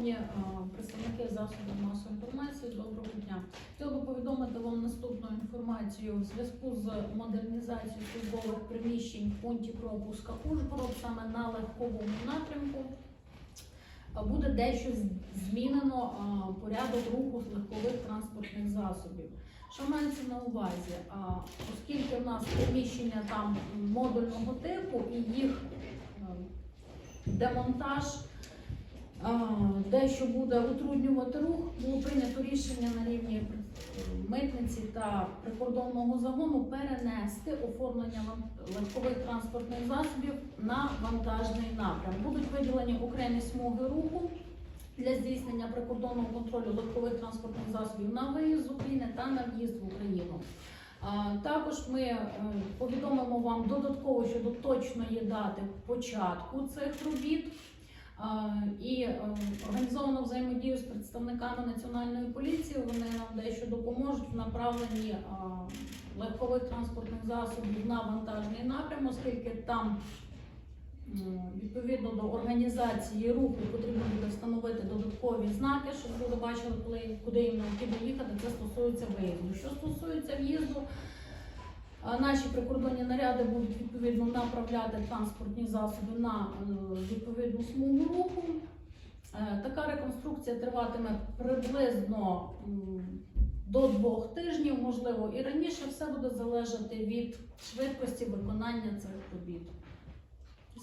Шановні е, представники засобів масової інформації, доброго дня. Хотіла би повідомити вам наступну інформацію в зв'язку з модернізацією службових приміщень в пункті пропуска Ужгород саме на легковому напрямку. е, Буде дещо змінено е, порядок руху легкових транспортних засобів. Що мається на увазі? Оскільки в нас приміщення там модульного типу і їх демонтаж дещо буде утруднювати рух, було прийнято рішення на рівні митниці та прикордонного загону перенести оформлення легкових транспортних засобів на вантажний напрям. Будуть виділені окремі смуги руху для здійснення прикордонного контролю легкових транспортних засобів на виїзд з України та на в'їзд в Україну. Також ми е, повідомимо вам додатково щодо точної дати початку цих робіт. І е, організовано взаємодію з представниками національної поліції. Вони нам дещо допоможуть в направленні легкових транспортних засобів на вантажний напрям, оскільки там відповідно до організації руху потрібно буде встановити додаткові знаки, щоб люди бачили, куди їм необхідно їхати. Це стосується виїзду. Що стосується в'їзду. Наші прикордонні наряди будуть відповідно направляти транспортні засоби на е, відповідну смугу руху. Е, Така реконструкція триватиме приблизно до двох тижнів, можливо, і раніше все буде залежати від швидкості виконання цих робіт.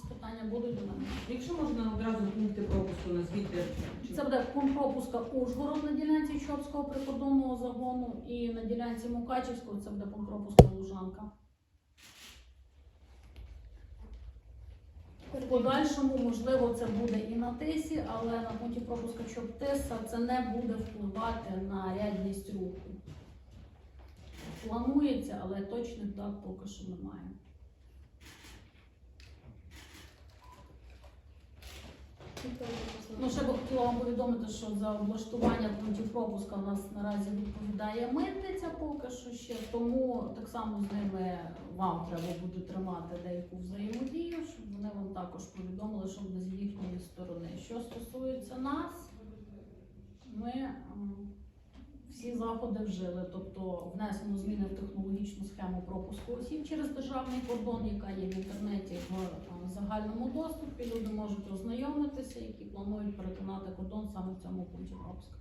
Питання будуть до мене? Якщо можна одразу пункти пропуску назвіти. чи- Це буде пункт пропуска Ужгород на ділянці Чопського прикордонного загону і на ділянці Мукачівського це буде пункт пропуска Лужанка. В подальшому, можливо, це буде і на тисі, але на пункті пропуска Чоп-Тиса це не буде впливати на рядність руху. Планується, але точних дат поки що немає. Ну, ще би хотіла вам повідомити, що за облаштування пунктів пропуска у нас наразі відповідає митниця поки що ще, тому так само з ними вам треба буде тримати деяку взаємодію, щоб вони вам також повідомили, що з їхньої сторони. Що стосується нас, ми всі заходи вжили, тобто внесено зміни в технологічну схему пропуску осіб через державний кордон, яка є в інтернеті в е, загальному доступі. Люди можуть ознайомитися, які планують перетинати кордон саме в цьому пункті пропуску.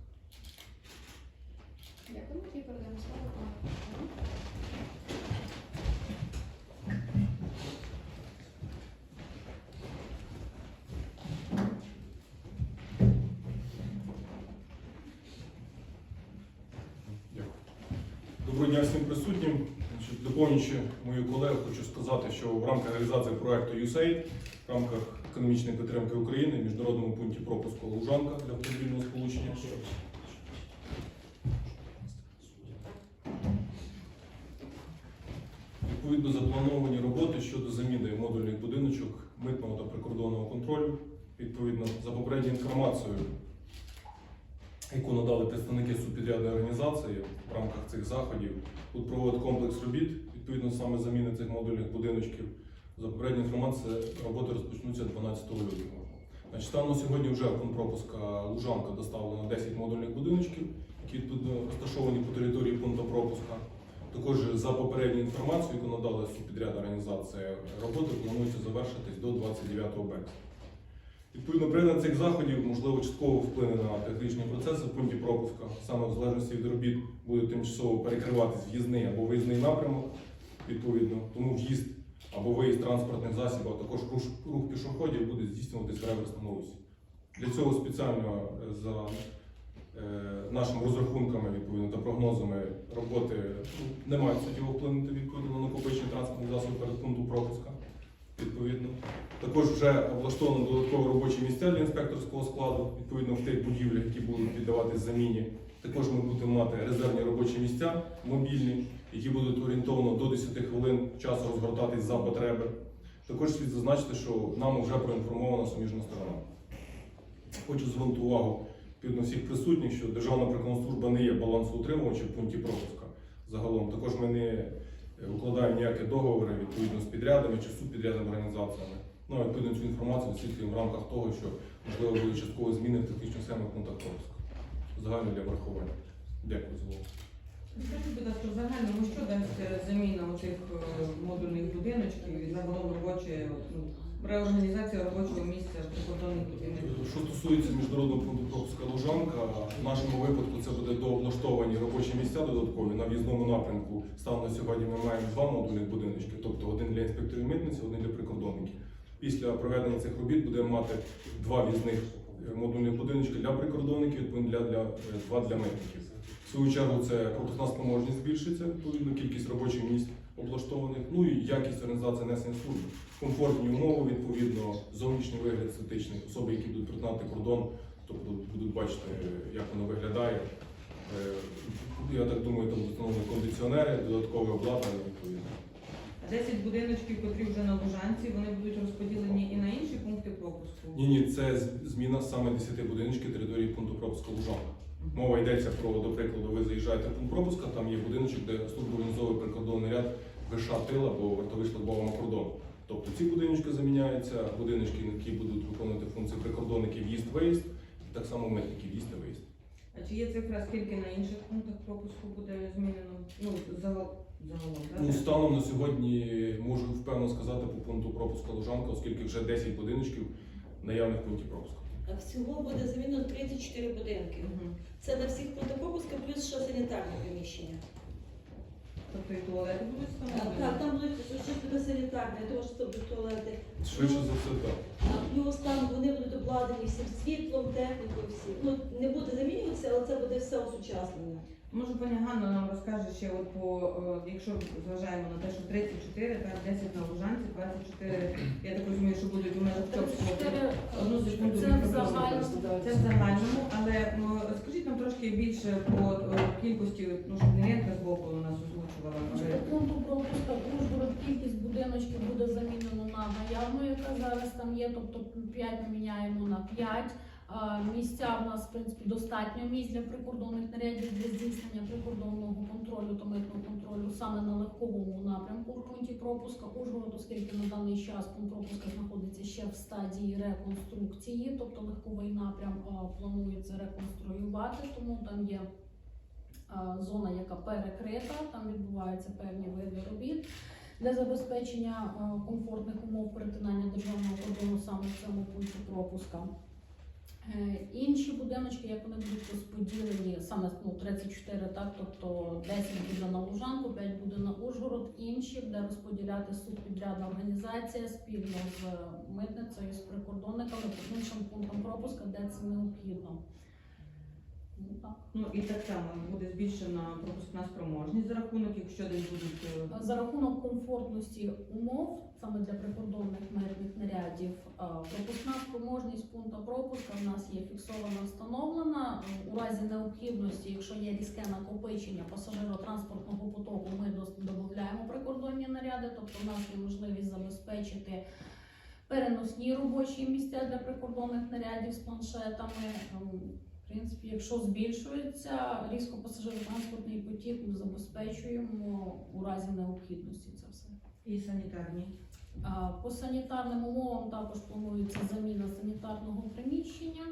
Дякую, передаємо слово Доброго дня всім присутнім. Доповнюючи мою колегу, хочу сказати, що в рамках реалізації проекту USAID, в рамках економічної підтримки України, в міжнародному пункті пропуску Лужанка для автомобільного сполучення. Відповідно заплановані роботи щодо заміни модульних будиночок митного та прикордонного контролю. Відповідно, за попередньою інформацією, яку надали представники субпідрядної організації в рамках цих заходів, тут проводить комплекс робіт, відповідно саме заміни цих модульних будиночків. За попередньою інформацією, роботи розпочнуться 12 лютого. Значить, станом сьогодні вже в пропуска Лужанка доставлено 10 модульних будиночків, які розташовані по території пункту пропуска. Також за попередньою інформацією, яку надала субпідрядна організація, роботи планується завершитись до 29 березня. Відповідно, приєднання цих заходів можливо частково вплине на технічні процеси в пункті пропуска. Саме в залежності від робіт буде тимчасово перекриватись в'їзний або виїзний напрямок. Відповідно, тому в'їзд або виїзд транспортних засобів, а також рух, рух пішоходів буде здійснюватись в реверсному русі. Для цього спеціально е, за е, нашими розрахунками відповідно та прогнозами роботи ну, не мають суттєво вплинути відповідно на накопичення транспортних засобів перед пункту пропуска. Відповідно. Також вже облаштовано додаткові робочі місця для інспекторського складу, відповідно в тих будівлях, які будуть піддаватись заміні. Також ми будемо мати резервні робочі місця мобільні, які будуть орієнтовно до 10 хвилин часу розгортатись за потреби. Також слід зазначити, що нам вже проінформована суміжна сторона. Хочу звернути увагу відповідно всіх присутніх, що Державна прикордонна служба не є балансоутримувачем в пункті пропуска. Загалом також ми не укладаємо ніякі договори відповідно з підрядами чи субпідрядними організаціями. Ну, відповідно цю інформацію висвітлюємо в рамках того, що можливо були частково зміни в технічних схемах пунктах пропуску. Загально для врахування. Дякую за увагу. Скажіть, будь ласка, в загальному, що дасть е, заміна оцих е, модульних будиночків і загалом робоче, ну, реорганізація робочого місця прикордонних будинків? Що стосується міжнародного пункту пропуска Лужанка, в нашому випадку це буде робочі місця додаткові на в'їзному напрямку. Станом на сьогодні ми маємо два модульних будиночки, тобто один для інспекторів митниці, один для прикордонників. Після проведення цих робіт будемо мати два в'їзних е, модульних будиночки для прикордонників, відповідно для, для, е, два для митників. В свою чергу це пропускна спроможність збільшиться, відповідно кількість робочих місць облаштованих, ну і якість організації несення служби. Комфортні умови, відповідно, зовнішній вигляд естетичний, особи, які будуть притинати кордон, тобто будуть бачити, е, як воно виглядає. Е, Я так думаю, там встановлені кондиціонери, додаткове обладнання відповідно. А 10 будиночків, котрі вже на Лужанці, вони будуть розподілені і на інші пункти пропуску? Ні, ні, це зміна саме 10 будиночків території пункту пропуска Лужанка. Мова йдеться про, до прикладу, ви заїжджаєте в пункт пропуска, там є будиночок, де служба організовує прикордонний ряд ВШ тил або вартовий службового кордону. Тобто ці будиночки заміняються, будиночки, які будуть виконувати функції прикордонників в'їзд-виїзд, і так само митників в'їзд та виїзд. А чи є цифра, скільки на інших пунктах пропуску буде змінено? Ну, загал- загалом, Ну, так? станом на сьогодні можу впевнено сказати по пункту пропуска Лужанка, оскільки вже 10 будиночків наявних пунктів пропуску. Всього буде замінено 34 будинки. Мгм. Це на всіх пунктах пропуска, плюс ще санітарне приміщення. Тобто і туалети будуть А, встановлені? Так, там будуть щось буде санітарне, тому що це будуть туалети. Швидше за все, так. А плюс там вони будуть обладнані всім світлом, технікою, всім. Ну не буде це буде все осучаснення. Може, пані Ганна нам розкаже ще от по, е, якщо зважаємо на те, що 34, так, 10 на Лужанці, 24, я так розумію, що будуть у межах Чопського. 34 Одну секунду, це мікрофон взагалі. Це в загальному, але ну, скажіть нам трошки більше по е, кількості, ну, щоб Неренка з боку у нас озвучувала. але- По пункту пропуска Ужгород кількість будиночків буде замінено на наявну, яка зараз там є, тобто 5 ми міняємо на 5. Місця в нас в принципі достатньо місць для прикордонних нарядів для здійснення прикордонного контролю та митного контролю саме на легковому напрямку в пункті пропуска Ужгород, оскільки на даний час пункт пропуска знаходиться ще в стадії реконструкції, тобто легковий напрям планується реконструювати, тому там є зона, яка перекрита, там відбуваються певні види робіт для забезпечення комфортних умов перетинання державного кордону саме в цьому пункті пропуска. Е, Інші будиночки, як вони будуть розподілені, саме ну, 34, так, тобто 10 буде на Лужанку, 5 буде на Ужгород, інші буде розподіляти субпідрядна організація спільно з митницею, з прикордонниками, по іншим пунктам пропуска, де це необхідно. Ну. Ну і так само буде збільшена пропускна спроможність за рахунок, якщо десь будуть е, За рахунок комфортності умов, саме для прикордонних митних нарядів, е, пропускна спроможність пункту пропуска в нас є фіксована, встановлена. У разі необхідності, якщо є різке накопичення пасажиротранспортного потоку, ми додаємо прикордонні наряди, тобто в нас є можливість забезпечити переносні робочі місця для прикордонних нарядів з планшетами. В принципі, якщо збільшується різко пасажиротранспортний потік, ми забезпечуємо у разі необхідності це все. і санітарні. А, По санітарним умовам також планується заміна санітарного приміщення.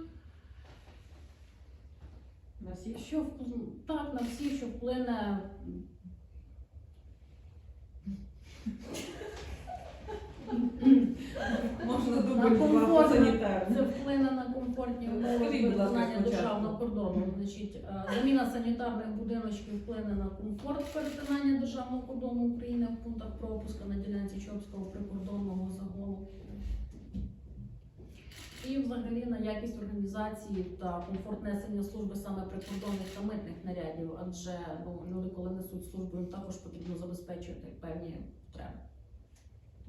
На всі? Що вп- так на всі, що вплине Можна на дубль два комфортне, це вплине на комфортні умови Скажіть, будь ласка, виконання спочатку. державного кордону. Значить, е, заміна санітарних будиночків вплине на комфорт перетинання державного кордону України в пунктах пропуска на ділянці Чопського прикордонного загону. І взагалі на якість організації та комфорт несення служби саме прикордонних та митних нарядів, адже ну, люди, коли несуть службу, їм також потрібно забезпечувати певні потреби.